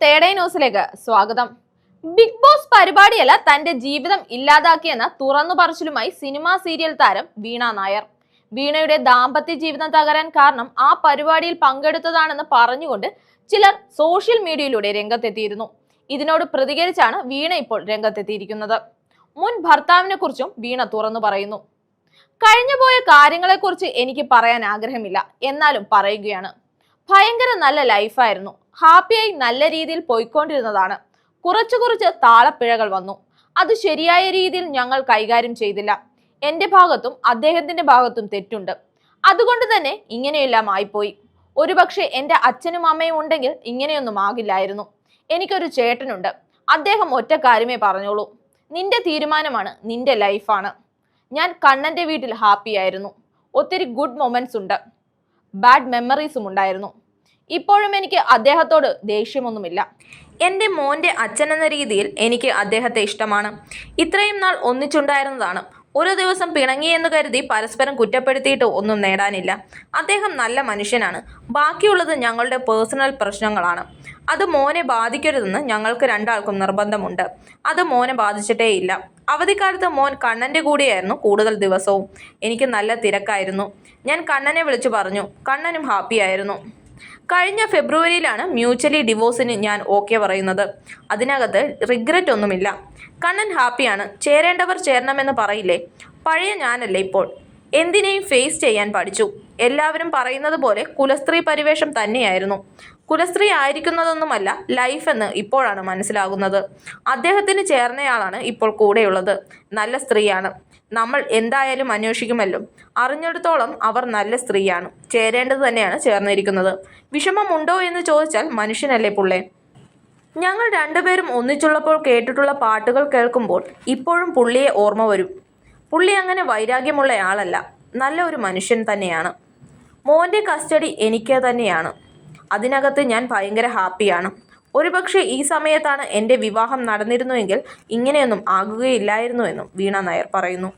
തേടൈ ന്യൂസിലേക്ക് സ്വാഗതം. Big boss പരിപാടിയല്ല തന്റെ ജീവിതം ഇല്ലാതാക്കിയെന്ന തുറന്നു പറച്ചിലുമായി സിനിമാ സീരിയൽ താരം വീണ നായർ. വീണയുടെ ദാമ്പത്യ ജീവിതം തകരാൻ കാരണം ആ പരിപാടിയിൽ പങ്കെടുത്തതാണെന്ന് പറഞ്ഞുകൊണ്ട് ചിലർ സോഷ്യൽ മീഡിയയിലൂടെ രംഗത്തെത്തിയിരുന്നു. ഇതിനോട് പ്രതികരിച്ചാണ് വീണ ഇപ്പോൾ രംഗത്തെത്തിയിരിക്കുന്നത്. മുൻ ഭർത്താവിനെ കുറിച്ചും വീണ തുറന്നു പറയുന്നു. കഴിഞ്ഞുപോയ കാര്യങ്ങളെക്കുറിച്ച് എനിക്ക് പറയാൻ ആഗ്രഹമില്ല എന്നാലും പറയുകയാണ്. ഭയങ്കര നല്ല ലൈഫായിരുന്നു. ഹാപ്പിയായി നല്ല രീതിയിൽ പോയിക്കൊണ്ടിരുന്നതാണ്. കുറച്ചു കുറച്ച് താളപ്പിഴകൾ വന്നു. അത് ശരിയായ രീതിയിൽ ഞങ്ങൾ കൈകാര്യം ചെയ്തില്ല. എന്റെ ഭാഗത്തും അദ്ദേഹത്തിന്റെ ഭാഗത്തും തെറ്റുണ്ട്. അതുകൊണ്ട് തന്നെ ഇങ്ങനെയെല്ലാം ആയിപ്പോയി. ഒരുപക്ഷെ എന്റെ അച്ഛനും അമ്മയും ഉണ്ടെങ്കിൽ ഇങ്ങനെയൊന്നും ആകില്ലായിരുന്നു. എനിക്കൊരു ചേട്ടനുണ്ട്. അദ്ദേഹം ഒറ്റ കാര്യമേ പറഞ്ഞോളൂ. നിന്റെ തീരുമാനമാണ് നിന്റെ ലൈഫാണ്. ഞാൻ കണ്ണന്റെ വീട്ടിൽ ഹാപ്പിയായിരുന്നു. ഒത്തിരി ഗുഡ് മൊമെന്റ്സ് ഉണ്ട്. ബാഡ് മെമ്മറീസും ഉണ്ടായിരുന്നു. ഇപ്പോഴും എനിക്ക് അദ്ദേഹത്തോട് ദേഷ്യമൊന്നുമില്ല. എന്റെ മോന്റെ അച്ഛൻ എന്ന രീതിയിൽ എനിക്ക് അദ്ദേഹത്തെ ഇഷ്ടമാണ്. ഇത്രയും നാൾ ഒന്നിച്ചുണ്ടായിരുന്നതാണ്. ഒരു ദിവസം പിണങ്ങിയെന്ന് കരുതി പരസ്പരം കുറ്റപ്പെടുത്തിയിട്ട് ഒന്നും നേടാനില്ല. അദ്ദേഹം നല്ല മനുഷ്യനാണ്. ബാക്കിയുള്ളത് ഞങ്ങളുടെ പേഴ്സണൽ പ്രശ്നങ്ങളാണ്. അത് മോനെ ബാധിക്കരുതെന്ന് ഞങ്ങൾക്ക് രണ്ടാൾക്കും നിർബന്ധമുണ്ട്. അത് മോനെ ബാധിച്ചിട്ടേയില്ല. അവധിക്കാലത്ത് മോൻ കണ്ണന്റെ കൂടെയായിരുന്നു കൂടുതൽ ദിവസവും. എനിക്ക് നല്ല തിരക്കായിരുന്നു. ഞാൻ കണ്ണനെ വിളിച്ചു പറഞ്ഞു. കണ്ണനും ഹാപ്പിയായിരുന്നു. കഴിഞ്ഞ ഫെബ്രുവരിയിലാണ് മ്യൂച്വലി ഡിവോഴ്സിന് ഞാൻ ഓക്കെ പറയുന്നത്. അതിനകത്ത് റിഗ്രറ്റ് ഒന്നുമില്ല. കണ്ണൻ ഹാപ്പിയാണ്. ചേരേണ്ടവർ ചേരണമെന്ന് പറയില്ലേ? പഴയ ഞാനല്ലേ ഇപ്പോൾ. എന്തിനേയും ഫേസ് ചെയ്യാൻ പഠിച്ചു. എല്ലാവരും പറയുന്നത് പോലെ കുലസ്ത്രീ പരിവേഷം തന്നെയായിരുന്നു. കുലസ്ത്രീ ആയിരിക്കുന്നതൊന്നുമല്ല ലൈഫ് എന്ന് ഇപ്പോഴാണ് മനസ്സിലാകുന്നത്. അദ്ദേഹത്തിന് ചേർന്നയാളാണ് ഇപ്പോൾ കൂടെയുള്ളത്. നല്ല സ്ത്രീയാണ്. നമ്മൾ എന്തായാലും അന്വേഷിക്കുമല്ലോ. അറിഞ്ഞിടത്തോളം അവർ നല്ല സ്ത്രീയാണ്. ചേരേണ്ടത് തന്നെയാണ് ചേർന്നിരിക്കുന്നത്. വിഷമമുണ്ടോ എന്ന് ചോദിച്ചാൽ മനുഷ്യനല്ലേ പുള്ളേ. ഞങ്ങൾ രണ്ടുപേരും ഒന്നിച്ചുള്ളപ്പോൾ കേട്ടിട്ടുള്ള പാട്ടുകൾ കേൾക്കുമ്പോൾ ഇപ്പോഴും പുള്ളിയെ ഓർമ്മ വരും. പുള്ളി അങ്ങനെ വൈരാഗ്യമുള്ള ആളല്ല. നല്ല ഒരു മനുഷ്യൻ തന്നെയാണ്. മോന്റെ കസ്റ്റഡി എനിക്ക് തന്നെയാണ്. അതിനകത്ത് ഞാൻ ഭയങ്കര ഹാപ്പിയാണ്. ഒരുപക്ഷെ ഈ സമയത്താണ് എന്റെ വിവാഹം നടന്നിരുന്നുവെങ്കിൽ ഇങ്ങനെയൊന്നും ആകുകയില്ലായിരുന്നുവെന്നും വീണ നായർ പറയുന്നു.